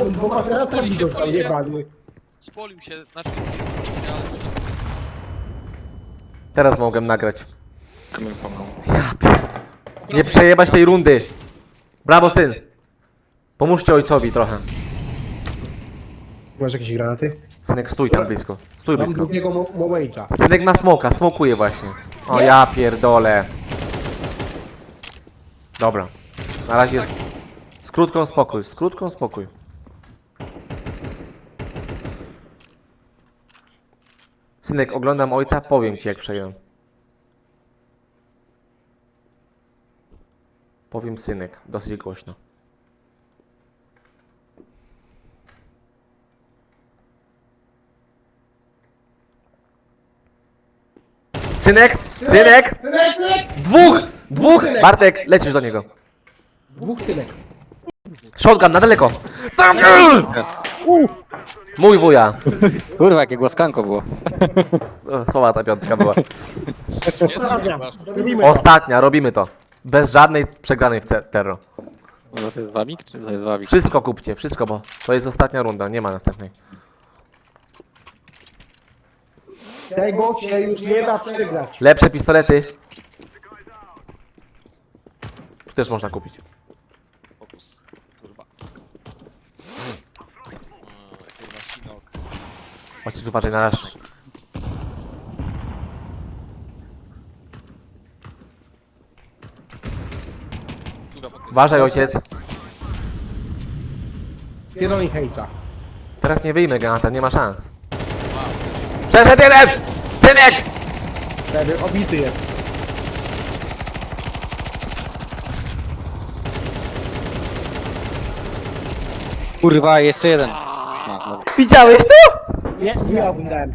On dwoma granatami dostał jebany. Spolił się, znaczy... Teraz mogłem nagrać. Ja pierd... Nie przejebać tej rundy. Brawo, syn. Pomóżcie ojcowi trochę. Masz jakieś granaty? Synek, stój tam blisko. Stój Mam blisko. drugiego mo- Mowage'a. Synek ma smoka, smokuje właśnie. O ja pierdolę. Dobra. Na razie jest... Z krótką spokój, z krótką spokój. Synek, oglądam ojca, powiem ci jak przejąłem. Powiem synek, dosyć głośno. Synek! Synek! Synek, synek! Dwóch! Dwóch! Bartek, lecisz do niego. Dwóch synek. Shotgun, na daleko! Tam! Mój wuja. Kurwa, jakie głoskanko było. O, Słowa ta piątka była. Gdzie tam masz? Robimy to. Ostatnia, robimy to. Bez żadnej przegranej w ce- terro. No to jest wamik, czy to jest wamik? Wszystko kupcie, wszystko, bo to jest ostatnia runda, nie ma następnej. Tego się już nie da przegrać. Lepsze pistolety. Tu też można kupić. Fokus. Kurwa. Mm, Kurwa, sinok. Ojciec uważaj na podpowiedź. Uważaj ojciec. Pierdolni hejta. Teraz nie wyjmę granata, nie ma szans. Przeszedł jeden! Synek! Wtedy obity jest. Kurwa, jeszcze jeden. Dobra. Widziałeś to? Nie, nie oglądałem.